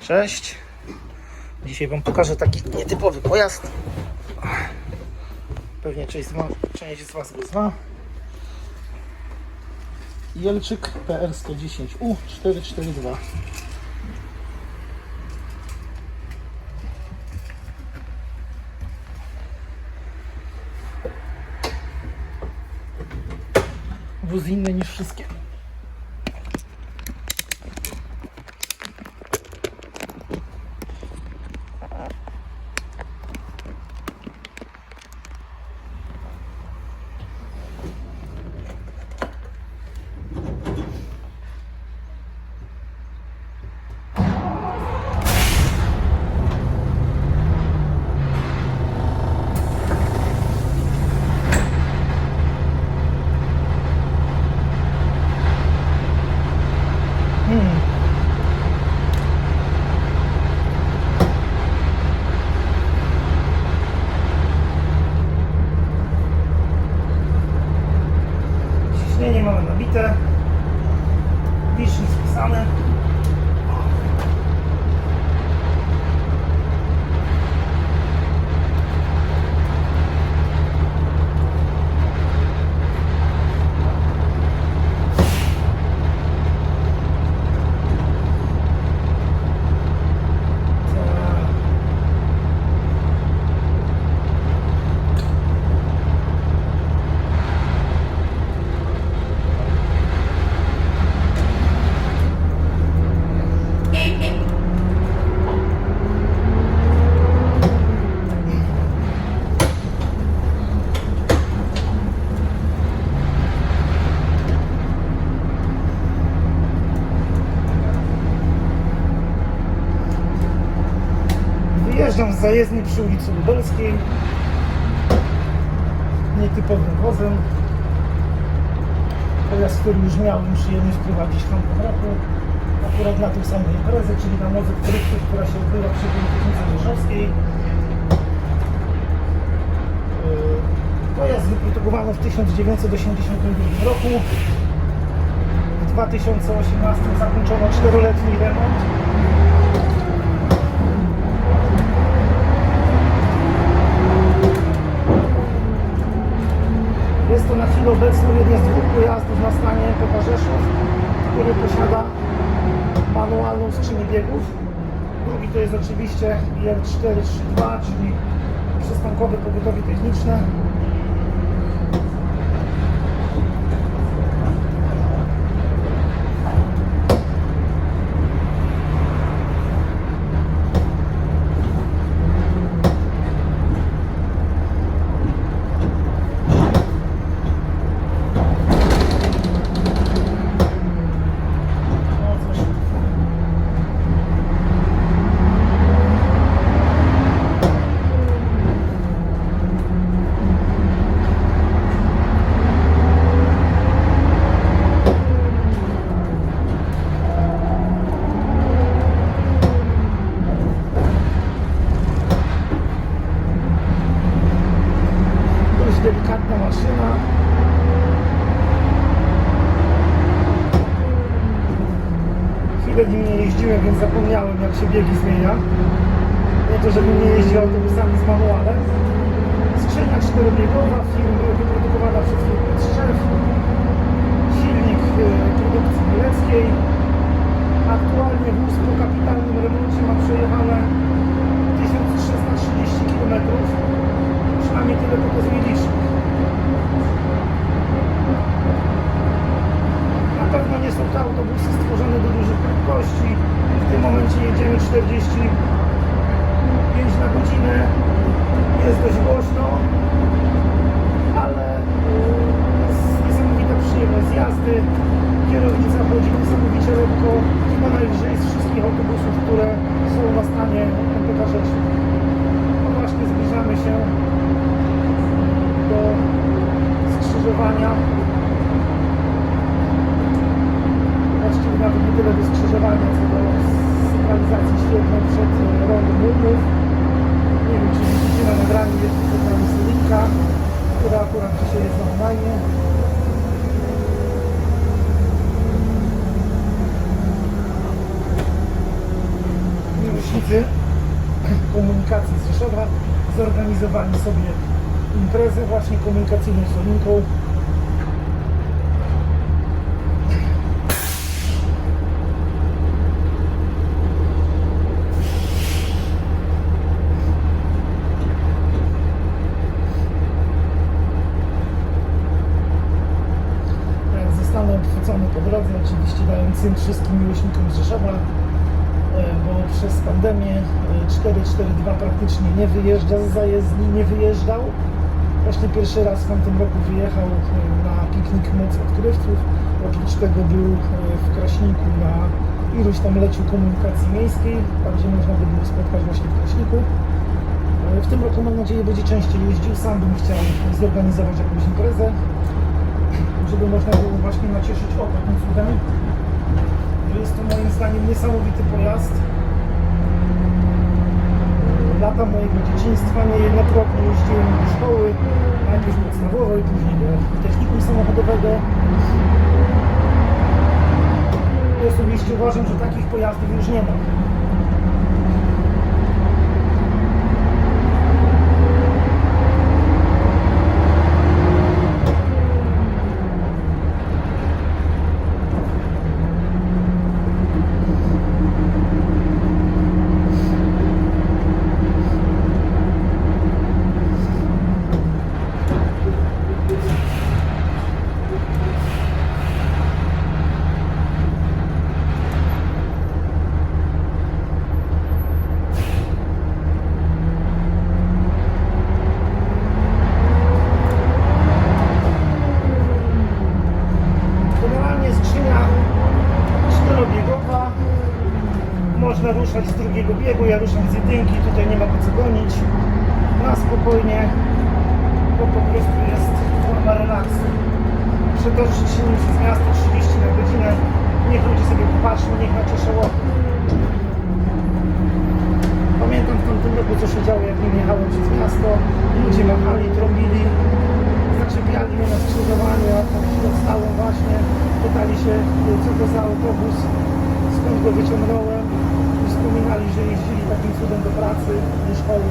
Cześć. Dzisiaj Wam pokażę taki nietypowy pojazd. Pewnie część z Was, część z was go zna. Jelczyk PR110U 442. Wóz inny niż wszystkie. Mamy zajezdni przy ulicy Lubelskiej. Nietypowym wozem. Pojazd, który już miałem przyjemność prowadzić w tamtym roku. Akurat na tą samą imprezę, czyli na Nodze Krypty, która się odbywa przy Politechnice Rzeszowskiej. Yy, Pojazd wyprodukowano w 1982 roku. W 2018 zakończono czteroletni remont. Jest to na chwilę obecną jeden z dwóch pojazdów na stanie MPK który posiada manualną skrzynię biegów. Drugi to jest oczywiście IR432, czyli przystankowe pogotowie techniczne. O, coś Dość delikatna maszyna. Chwilę nim nie jeździłem, więc zapomniałem jak się biegi zmienia. Nie to, żebym nie jeździł autobusami z manualem. Skrzynia czterobiegowa, firmy wyprodukowana przez firmę Strzew. Silnik e, produkcji bieleckiej. Aktualnie wóz po kapitalnym remoncie ma przejechane 1330 km. Przynajmniej tyle pokazuje licznik. Na pewno nie są to autobusy stworzone do dużych prędkości. W tym momencie jedziemy 45 na godzinę. Jest dość głośno, ale y, jest niesamowita przyjemność z jazdy. Kierownica chodzi niesamowicie lekko. Chyba najwyżej z autobusów, które są na stanie MPK Rzeszów. No właśnie zbliżamy się do skrzyżowania właściwie nawet nie tyle do skrzyżowania, co do sygnalizacji świetnej przed e, rondem Murmów. Nie wiem, czy widzicie na nagraniu jest tam Sylinka, która akurat dzisiaj jest normalnie. Komunikacji z Rzeszowa zorganizowali sobie imprezę właśnie komunikacyjną z Solinką. Tak, Zostanę obchwycony po drodze, oczywiście dając syn wszystkim miłośnikom Rzeszowa, przez pandemię e, 442 praktycznie nie wyjeżdża z zajezdni, nie wyjeżdżał. Właśnie pierwszy raz w tamtym roku wyjechał e, na piknik Moc Odkrywców. Oprócz tego był e, w Kraśniku na iluś tam leciu komunikacji miejskiej, tam gdzie można by było spotkać właśnie w Kraśniku. E, W tym roku mam nadzieję będzie częściej jeździł. Sam bym chciał zorganizować jakąś imprezę, żeby można było właśnie nacieszyć oko tym cudem. Jest to moim zdaniem niesamowity pojazd. Lata mojego dzieciństwa niejednokrotnie jeździłem do szkoły, najpierw podstawowej, później do technikum samochodowego. I osobiście uważam, że takich pojazdów już nie ma. Generalnie skrzynia czterobiegowa. Można ruszać z drugiego biegu, ja ruszam z jedynki, tutaj nie ma po co gonić. Na spokojnie, bo po prostu jest forma relaksu. Przetoczyć się nim przez miasto 30 na godzinę, niech ludzie sobie popatrzą, niech nacieszę oko. Pamiętam w tamtym działo, jak nim jechałem przez miasto. Ludzie machali, trąbili, zaczepiali mnie na skrzyżowaniu, a tak chwilę stałem właśnie, pytali się, co to za autobus, skąd go wyciągnąłem. I wspominali, że jeździli takim cudem do pracy, do szkoły.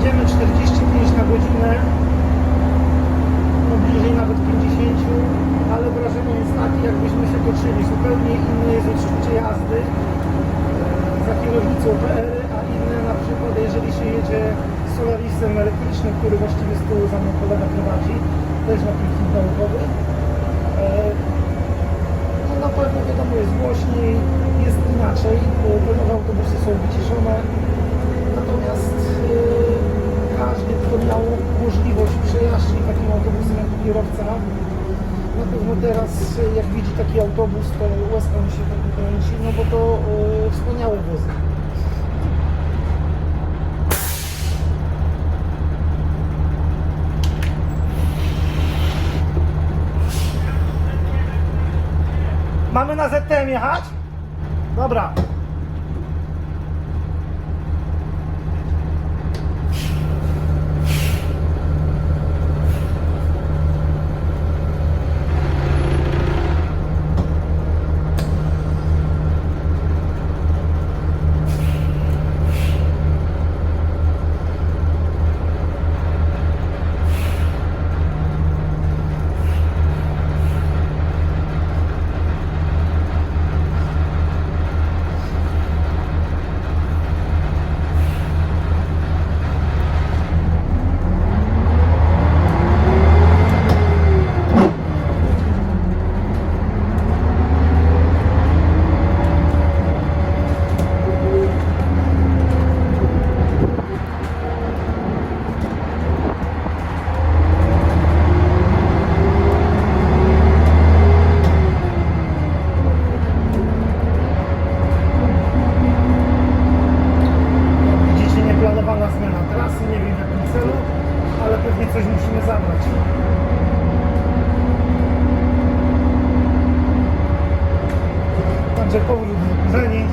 Idziemy 45 na godzinę, no bliżej nawet 50, ale wrażenie jest takie, jakbyśmy się toczyli. Zupełnie inne jest odczucie jazdy e, za kierownicą PR, a inne na przykład jeżeli się jedzie Solarisem elektrycznym, który właściwie z tyłu za mną kolega prowadzi, też na piknik naukowy. E, No wiadomo jest głośniej, jest inaczej, nowe autobusy są wyciszone. Natomiast yy, każdy, kto miał możliwość przejażdżki takim autobusem jako kierowca, na pewno teraz jak widzi taki autobus, to łezka mu się wykręci, no bo to yy, wspaniałe wozy. Na ZTM jechać? Dobra. pewnie coś musimy zabrać. Także powrót do korzeni.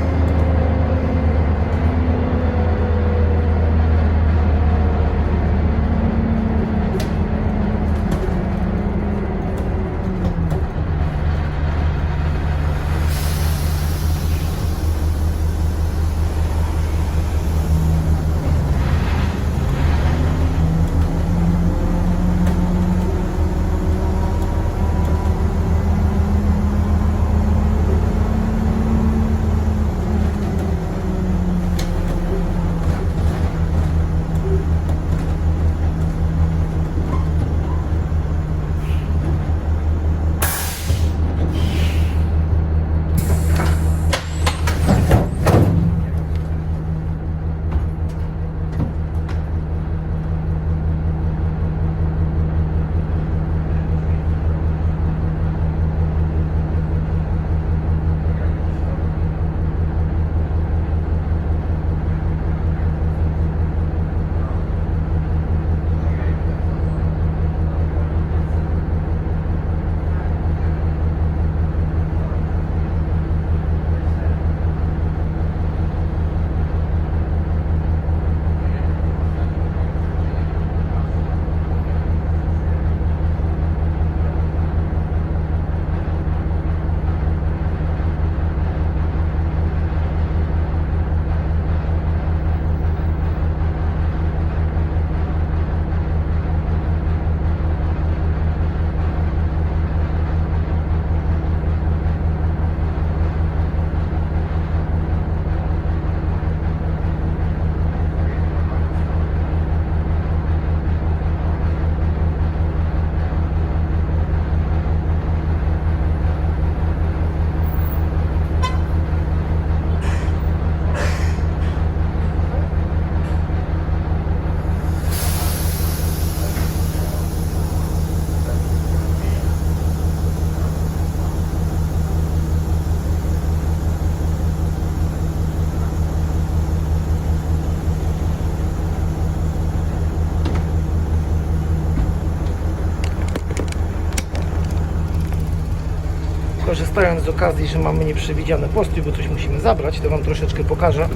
Korzystając z okazji, że mamy nieprzewidziane posty, bo coś musimy zabrać, to Wam troszeczkę pokażę,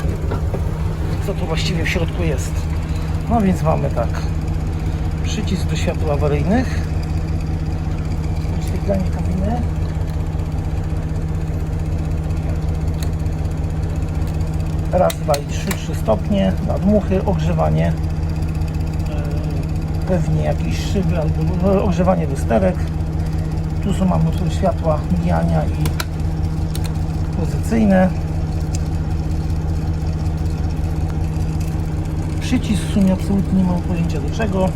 co tu właściwie w środku jest. No więc mamy tak, przycisk do światła awaryjnych, wyświetlanie kabiny, raz, dwa i trzy, trzy stopnie, nadmuchy, ogrzewanie, yy, pewnie jakieś szyby albo no, ogrzewanie lusterek. Są mamy tu światła mijania i pozycyjne. Przycisk w sumie absolutnie nie mam pojęcia do czego.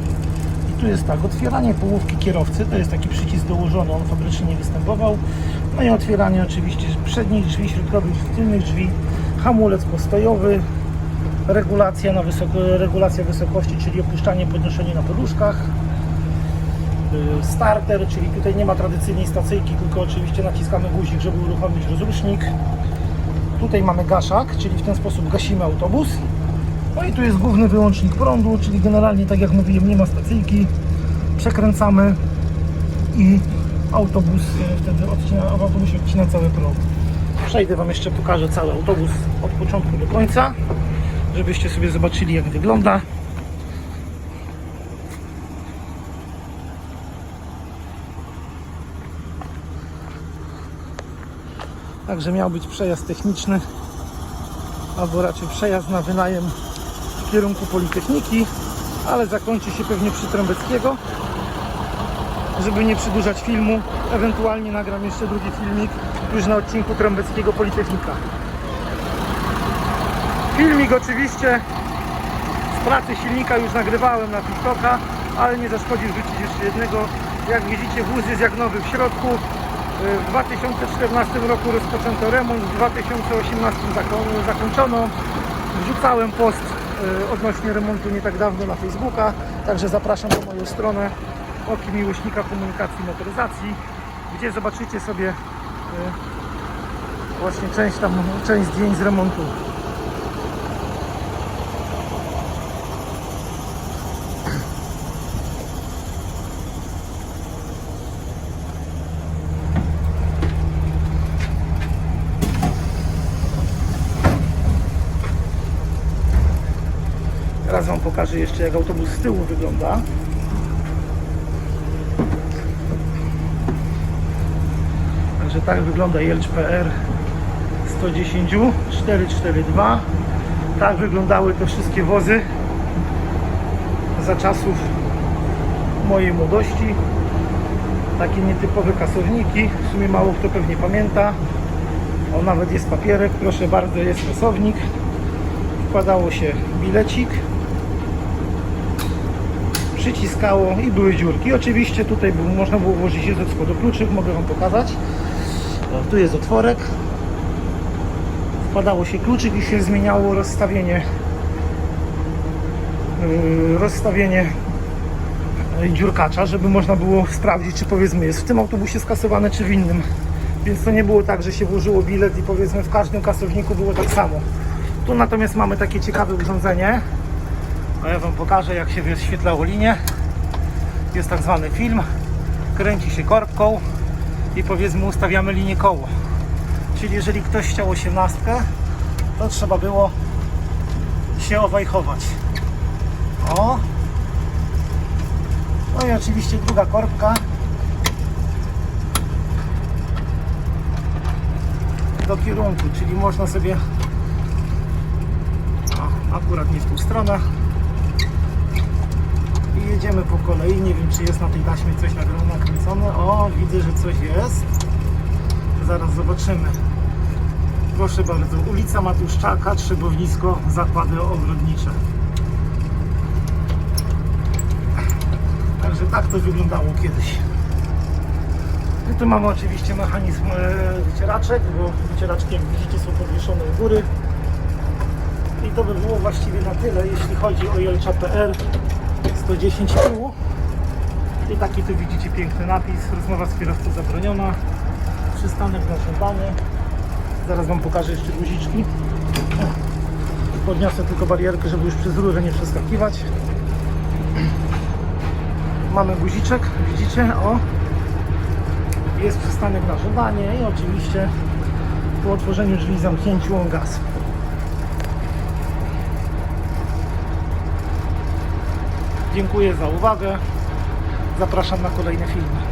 I tu jest tak, otwieranie połówki kierowcy, to jest taki przycisk dołożony, on fabrycznie nie występował. No i otwieranie oczywiście przednich drzwi, środkowych, tylnych drzwi, hamulec postojowy, regulacja, na wysoko, regulacja wysokości, czyli opuszczanie, podnoszenie na poduszkach, starter, czyli tutaj nie ma tradycyjnej stacyjki, tylko oczywiście naciskamy guzik, żeby uruchomić rozrusznik. Tutaj mamy gaszak, czyli w ten sposób gasimy autobus. No i tu jest główny wyłącznik prądu, czyli generalnie tak jak mówiłem, nie ma stacyjki. Przekręcamy i autobus e, wtedy odcina, w autobusie odcina cały prąd. Przejdę Wam jeszcze, pokażę cały autobus od początku do końca, żebyście sobie zobaczyli jak wygląda. Także miał być przejazd techniczny, albo raczej przejazd na wynajem w kierunku Politechniki, ale zakończy się pewnie przy Trąbeckiego. Żeby nie przedłużać filmu, ewentualnie nagram jeszcze drugi filmik już na odcinku Trąbeckiego Politechnika. Filmik oczywiście z pracy silnika już nagrywałem na TikToka, ale nie zaszkodzi wrzucić jeszcze jednego. Jak widzicie wóz jest jak nowy w środku. W 2014 roku rozpoczęto remont, w 2018 zako- zakończono. Wrzucałem post y, odnośnie remontu nie tak dawno na Facebooka, także zapraszam na moją stronę Oki Miłośnika Komunikacji i Motoryzacji, gdzie zobaczycie sobie y, właśnie część tam, część zdjęć z remontu. Wam pokażę jeszcze jak autobus z tyłu wygląda. Także tak wygląda Jelcz PR 110 442. Tak wyglądały te wszystkie wozy za czasów mojej młodości. Takie nietypowe kasowniki. W sumie mało kto pewnie pamięta. O, nawet jest papierek. Proszę bardzo, jest kasownik. Wkładało się bilecik przyciskało i były dziurki. Oczywiście tutaj był, można było włożyć je ze spodu kluczyk, mogę Wam pokazać. O, tu jest otworek. Wkładało się kluczyk i się zmieniało rozstawienie yy, rozstawienie yy, dziurkacza, żeby można było sprawdzić, czy powiedzmy jest w tym autobusie skasowane, czy w innym. Więc to nie było tak, że się włożyło bilet i powiedzmy w każdym kasowniku było tak samo. Tu natomiast mamy takie ciekawe urządzenie, a ja Wam pokażę jak się wyświetlało linię. Jest tak zwany film. Kręci się korbką i powiedzmy ustawiamy linię koło. Czyli jeżeli ktoś chciał osiemnastkę, to trzeba było się owajchować. O! No i oczywiście druga korbka. Do kierunku, czyli można sobie akurat nie w tą stronę jedziemy po kolei. Nie wiem, czy jest na tej taśmie coś nakręcone. O, widzę, że coś jest. Zaraz zobaczymy. Proszę bardzo, ulica Matuszczaka, Trzebownisko, zakłady ogrodnicze. Także tak to wyglądało kiedyś. I tu mamy oczywiście mechanizm e, wycieraczek, bo wycieraczki jak widzicie są podwieszone u góry. I to by było właściwie na tyle, jeśli chodzi o Jelcza PR 110 tyłu. I taki tu widzicie piękny napis, rozmowa z kierowcą zabroniona, przystanek zażądany. Zaraz Wam pokażę jeszcze guziczki. Podniosę tylko barierkę, żeby już przez rurę nie przeskakiwać. Mamy guziczek, widzicie, o. jest przystanek na żądanie i oczywiście po otworzeniu drzwi zamknięciu on gaz. Dziękuję za uwagę. Zapraszam na kolejne filmy.